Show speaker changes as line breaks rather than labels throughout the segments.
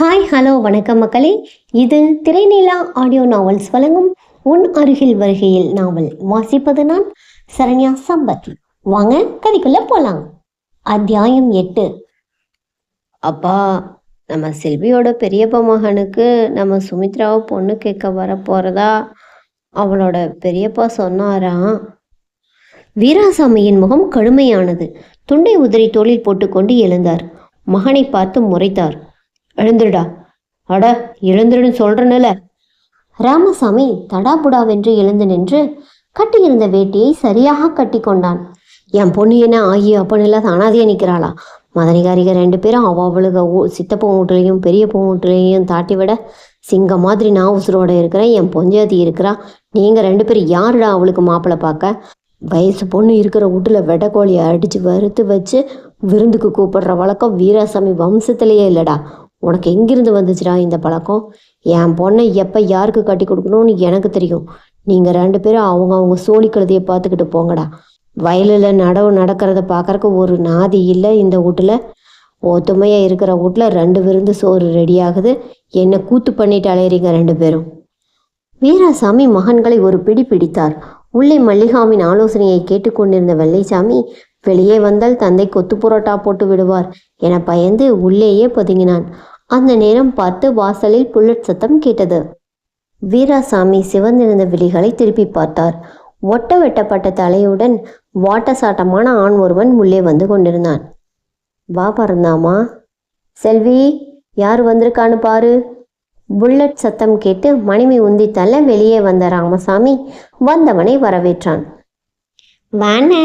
Hi hello வணக்கம் மக்களே. இது திரைநிலா ஆடியோ நாவல்ஸ் வழங்கும் உன் அருகில் வருகையில் நாவல். வாசிப்பது நான் சரண்யா சம்பத். வாங்க கதைக்குள்ள போலாம். அத்தியாயம் எட்டு. அப்பா நம்ம செல்வியோட பெரியப்பா மகனுக்கு நம்ம சுமித்ராவை பொண்ணு கேட்க வர போறதா? அவளோட பெரியப்பா சொன்னாராம் வீராசாமியின் முகம் கடுமையானது. துண்டை உதிரி தோளில் போட்டுக்கொண்டு எழுந்தார். மகனை பார்த்து முறைத்தார். எழுந்துடா அட எழுந்துருன்னு சொல்றேன்ல. ராமசாமி தடாபுடாவென்று எழுந்து நின்று கட்டியிருந்த வேட்டியை சரியாக கட்டி கொண்டான். என் பொண்ணு என்ன ஆகி அப்பனெல்லாம் அனாதையா நிற்கிறாளா மதனிகாரிக ரெண்டு பேரும் அவ அவளுக ஊ- சித்தப்பா வீட்டுலையும் பெரிய வீட்டுலையும் தாட்டி விட சிங்கம் மாதிரி நான் உசுரோட இருக்கிறேன் என் பொஞ்சாதி இருக்கிறா. நீங்க ரெண்டு பேரும் யாருடா அவளுக்கு மாப்பிள்ளை பார்க்க வயசு பொண்ணு இருக்கிற வீட்டுல வெடக்கோழியை அடிச்சு வறுத்து வச்சு விருந்துக்கு கூப்பிடுற வழக்கம் வீராசாமி வம்சத்திலேயே இல்லடா. உனக்கு எங்கிருந்து வந்துச்சுடா இந்த பழக்கம்? என் பொண்ணை எப்போ யாருக்கு கட்டி கொடுக்கணும்னு எனக்கு தெரியும். நீங்கள் ரெண்டு பேரும் அவங்க அவங்க சோழி கழுதையை பார்த்துக்கிட்டு போங்கடா. வயலில் நடவு நடக்கிறத பார்க்கறக்கு ஒரு நாதி இல்லை இந்த வீட்டில். ஒத்துமையாக இருக்கிற வீட்டில் ரெண்டு விருந்து சோறு ரெடி ஆகுது. கூத்து பண்ணிட்டு அலையிறீங்க ரெண்டு பேரும். வீராசாமி மகன்களை ஒரு பிடி பிடித்தார். உள்ளே மல்லிகாவின் ஆலோசனையை கேட்டுக்கொண்டிருந்த வெள்ளைசாமி வெளியே வந்தால் தந்தை கொத்து புரோட்டா போட்டு விடுவார் என பயந்து உள்ளேயே பதுங்கினான். அந்த நேரம் பார்த்து வாசலில் புல்லட் சத்தம் கேட்டது. வீராசாமி சிவந்திருந்த விழிகளை திருப்பி பார்த்தார். ஒட்ட வெட்டப்பட்ட தலையுடன் வாட்டசாட்டமான ஆண் ஒருவன் உள்ளே வந்து கொண்டிருந்தான். வா பறந்தாமா செல்வி யார் வந்திருக்கான்னு பாரு. புல்லட் சத்தம் கேட்டு மணிமை உந்தி தள்ள வெளியே வந்த ராமசாமி வந்தவனை வரவேற்றான். வாண்ணே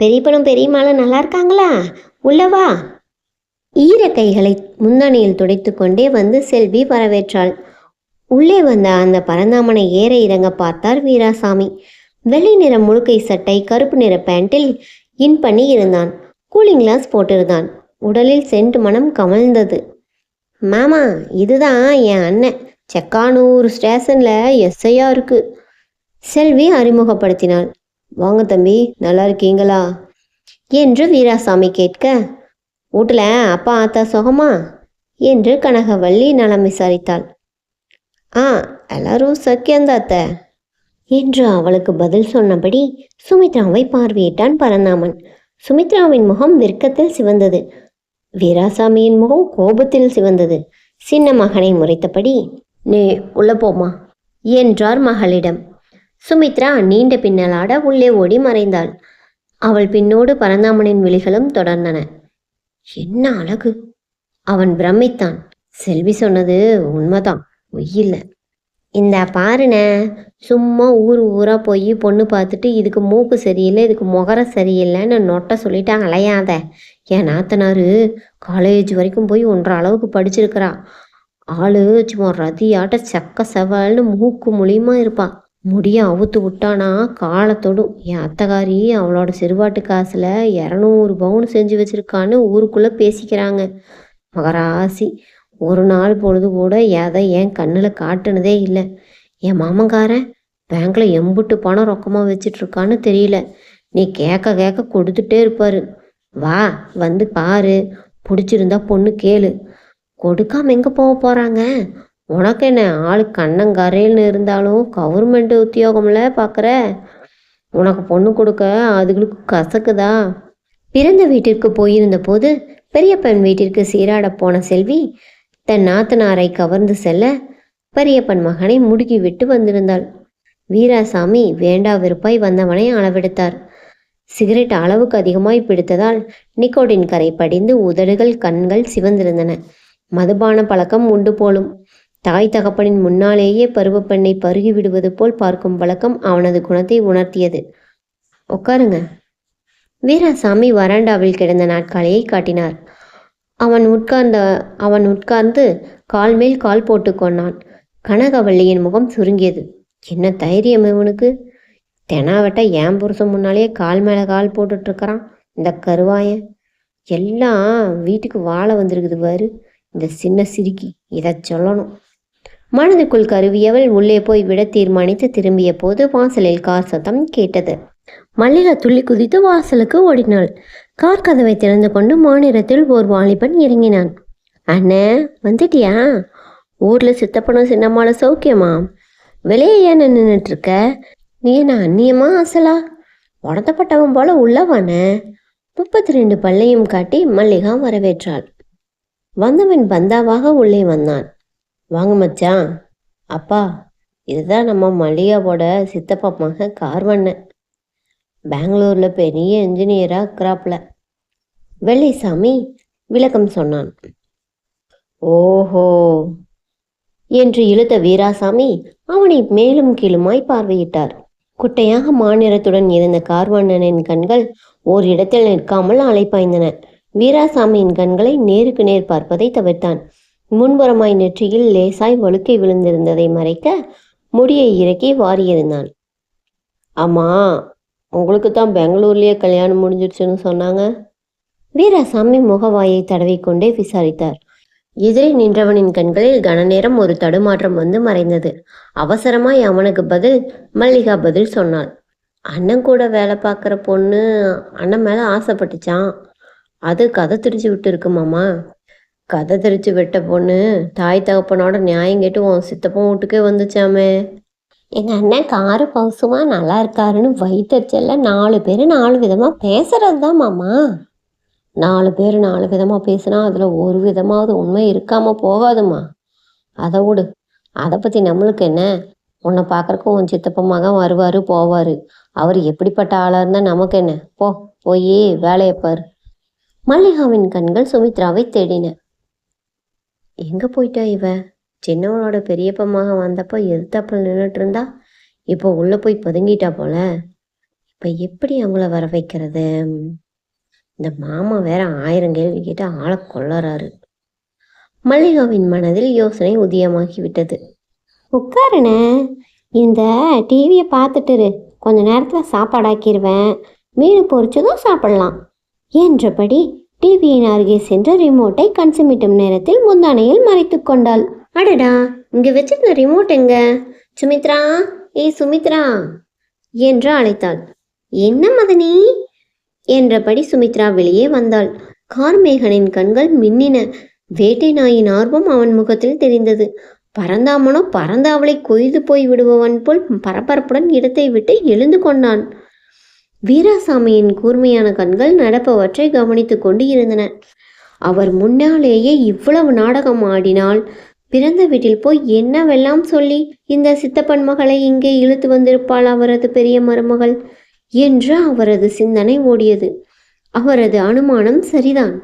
பெரியப்பனும் பெரியம்மாளும் நல்லா இருக்காங்களா? உள்ளவா ஈர கைகளை முன்னணியில் துடைத்துக்கொண்டே வந்து செல்வி வரவேற்றாள். உள்ளே வந்த அந்த பரந்தாமனை ஏற இறங்க பார்த்தார் வீராசாமி. வெள்ளை நிற முழுக்கை சட்டை கருப்பு நிற பேண்டில் இன் பண்ணி இருந்தான். கூலிங் கிளாஸ் போட்டிருந்தான். உடலில் சென்ட் மனம் கமழ்ந்தது. மாமா இதுதான் என் அண்ணன். செக்கானூர் ஸ்டேஷனில் எஸ்ஐயா இருக்கு. செல்வி அறிமுகப்படுத்தினாள். வாங்க தம்பி நல்லா இருக்கீங்களா? என்று வீராசாமி கேட்க வீட்டில் அப்பா ஆத்தா சுகமா? என்று கனகவள்ளி நலம் விசாரித்தாள். ஆ எல்லாரும் சக்கியந்தாத்த என்று அவளுக்கு பதில் சொன்னபடி சுமித்ராவை பார்வையிட்டான் பரந்தாமன். சுமித்ராவின் முகம் விற்கத்தில் சிவந்தது. வீராசாமியின் முகம் கோபத்தில் சிவந்தது. சின்ன மகனை முறைத்தபடி நீ உள்ள போமா என்றார் மகளிடம். சுமித்ரா நீண்ட பின்னலாட உள்ளே ஓடி மறைந்தாள். அவள் பின்னோடு பரந்தாமனின் விழிகளும் தொடர்ந்தன. என்ன அழகு? அவன் பிரமித்தான். செல்வி சொன்னது உண்மைதான். ஒய்யில்ல இந்த பாருண்ணே சும்மா ஊர் ஊரா போய் பொண்ணு பார்த்துட்டு இதுக்கு மூக்கு சரியில்லை இதுக்கு முகரம் சரியில்லைன்னு நொட்டை சொல்லிட்டு அலையாத என் நாத்தனாரு காலேஜ் வரைக்கும் போய் ஒன்றரை அளவுக்கு படிச்சிருக்கிறா. ஆளு சும்மா ரதியாட்ட செக்க செவல்னு மூக்கு மூலியமா இருப்பாள் முடிய அவுத்து விட்டானா? காலத்தொடும் என் அத்தகாரி அவளோட சிறுபாட்டு காசில் இரநூறு பவுன் செஞ்சு வச்சிருக்கான்னு ஊருக்குள்ளே பேசிக்கிறாங்க. மகராசி ஒரு நாள் பொழுது கூட எதை என் கண்ணில் காட்டுனதே இல்லை. என் மாமங்காரன் பேங்க்ல எம்புட்டு பணம் ரொக்கமாக வச்சிட்ருக்கான்னு தெரியல. நீ கேட்க கேட்க கொடுத்துட்டே இருப்பாரு. வா வந்து பாரு. பிடிச்சிருந்தா பொண்ணு கேளு. கொடுக்காம எங்கே போக போகிறாங்க உனக்கு என்ன ஆள் கண்ணங்கரையில்னு இருந்தாலும் கவர்மெண்ட் உத்தியோகம்ல பார்க்குற உனக்கு பொண்ணு கொடுக்க அதுகளுக்கு கசக்குதா? பிறந்த வீட்டிற்கு போயிருந்த போது பெரியப்பன் வீட்டிற்கு சீராட போன செல்வி தன் நாத்தனாரை கவர்ந்து செல்ல பெரியப்பன் மகனை முடுக்கி விட்டு வந்திருந்தாள். வீராசாமி வேண்டா வெறுப்பாய் வந்தவனை அளவெடுத்தார். சிகரெட் அளவுக்கு அதிகமாய் பிடித்ததால் நிக்கோட்டின் கரை படிந்து உதடுகள் கண்கள் சிவந்திருந்தன. மதுபான பழக்கம் உண்டு போலும். தாய் தகப்பனின் முன்னாலேயே பருவப்பெண்ணை பருகி விடுவது போல் பார்க்கும் பழக்கம் அவனது குணத்தை உணர்த்தியது. உட்காருங்க வீராசாமி வராண்டாவில் கிடந்த நாட்காலியை காட்டினார். அவன் உட்கார்ந்த அவன் உட்கார்ந்து கால் மேல் கால் போட்டு கொண்டான். கனகவல்லியின் முகம் சுருங்கியது. என்ன தைரியம் இவனுக்கு? தெனாவட்ட ஏன் புருஷன் முன்னாலேயே கால் மேலே கால் போட்டுட்ருக்கிறான் இந்த கருவாயன் எல்லாம் வீட்டுக்கு வாழ வந்திருக்குது பாரு. இந்த சின்ன சிரிக்கி. இதை சொல்லணும். மனதுக்குள் கருவியவள் உள்ளே போய் விட தீர்மானித்து திரும்பிய போது வாசலில் கார் சத்தம் கேட்டது. மல்லிகா துள்ளி குதித்து வாசலுக்கு ஓடினாள். கார் கதவை திறந்து கொண்டு மாநிலத்தில் ஓர் வாலிபன் இறங்கினான். அண்ணே வந்துட்டியா? ஊரில் சித்தப்பனும் சின்னம்மால சௌக்கியமா? வெளியே ஏன் நின்றுட்டு இருக்க நீ என்ன அந்நியமா அசலா? உடத்தப்பட்டவன் போல உள்ளவானே? முப்பத்தி ரெண்டு பல்லையும் காட்டி மல்லிகா வரவேற்றாள். வந்தவன் பந்தாவாக உள்ளே வந்தான். வாங்க மச்சான். அப்பா இதுதான் நம்ம மல்லிகாவோட சித்தப்பா மகன் கார்வண்ணன். பெங்களூரில் பெரிய இன்ஜினியராக இருக்கிறாப்புல. வெள்ளைசாமி விளக்கம் சொன்னான். ஓஹோ. என்று இழுத்த வீராசாமி அவனை மேலும் கீழுமாய் பார்வையிட்டார். குட்டையாக மாநிறத்துடன் இருந்த கார்வண்ணனின் கண்கள் ஓர் இடத்தில் நிற்காமல் அலைப்பாய்ந்தன. வீராசாமியின் கண்களை நேருக்கு நேர் பார்ப்பதை தவிர்த்தான். முன்புறமாய் நெற்றியில் லேசாய் வழுக்கை விழுந்திருந்ததை மறைக்க முடியை இறக்கி வாரியிருந்தான் ஆமா உங்களுக்கு தான் பெங்களூர்லயே கல்யாணம் முடிஞ்சிடுச்சுன்னு சொன்னாங்க. வீராசாமி முகவாயை தடவிக்கொண்டே விசாரித்தார். எதிரே நின்றவனின் கண்களில் கனநேரம் ஒரு தடுமாற்றம் வந்து மறைந்தது. அவசரமாய் அவனுக்கு பதில் மல்லிகா பதில் சொன்னாள். அண்ணன் கூட வேலை பார்க்குற பொண்ணு அண்ணன் மேலே ஆசைப்பட்டுச்சான் அது கதை திரிச்சு விட்டு இருக்குமாமா கதை திரிச்சு விட்ட பொண்ணு தாய் தகப்பனோட நியாயம் கேட்டு உன் சித்தப்பன் வீட்டுக்கே வந்துச்சாமே. எங்கள் அண்ணன் காரு பவுசுமா நல்லா இருக்காருன்னு வயிற்றுச்சல்ல நாலு பேர் நாலு விதமாக பேசுறது தான் மாமா. நாலு பேர் நாலு விதமாக பேசுனா அதில் ஒரு விதமாவது உண்மை இருக்காமல் போகாதுமா. அதை விடு. அதை பற்றி நம்மளுக்கு என்ன? உன்னை பார்க்கறக்கு உன் சித்தப்ப மகன் வருவார் போவார். அவர் எப்படிப்பட்ட ஆளாக இருந்தால் நமக்கு என்ன? போ போய் வேலையை பாரு. மல்லிகாவின் கண்கள் சுமித்ராவை தேடின. எங்கே போயிட்டா இவ? சின்னவனோட பெரியப்ப மகன் வந்தப்போ எதிர்த்தாப்பில் நின்றுட்டு இருந்தா இப்போ உள்ளே போய் பதுங்கிட்டா போல? இப்போ எப்படி அவங்கள வர வைக்கிறது? இந்த மாமா வேற ஆயிரம் கேள்வி கேட்டு ஆளை கொள்ளறாரு மல்லிகாவின் மனதில் யோசனை உதயமாகி விட்டது உட்காருண்ணே. இந்த டிவியை பார்த்துட்டு இரு. கொஞ்ச நேரத்தில் சாப்பாடாக்கிடுவேன் மீன் பொறிச்சதும் சாப்பிடலாம். என்றபடி டிவியின் அருகே சென்று ரிமோட்டை கண் சிமிட்டும் நேரத்தில் முந்தானையில் மறைத்து கொண்டாள். அடடா இங்க வச்சிருந்த ரிமோட் எங்க? சுமித்ரா ஏய் சுமித்ரா என்று அழைத்தாள். என்ன மதனி? என்றபடி சுமித்ரா வெளியே வந்தாள். கார்மேகனின் கண்கள் மின்னின. வேட்டை நாயின் ஆர்வம் அவன் முகத்தில் தெரிந்தது. பறந்தாமனோ பறந்த அவளை கொய்து போய் விடுபவன் போல் பரபரப்புடன் இடத்தை விட்டு எழுந்து கொண்டான். வீராசாமியின் கூர்மையான கண்கள் நடப்பவற்றை கவனித்து கொண்டு இருந்தன அவர் முன்னாலேயே இவ்வளவு நாடகம் ஆடினால் பிறந்த வீட்டில் போய் என்னவெல்லாம் சொல்லி இந்த சித்தப்பன் மகளை இங்கே இழுத்து வந்திருப்பாள் அவரது பெரிய மருமகள்? என்று அவரது சிந்தனை ஓடியது. அவரது அனுமானம் சரிதான்.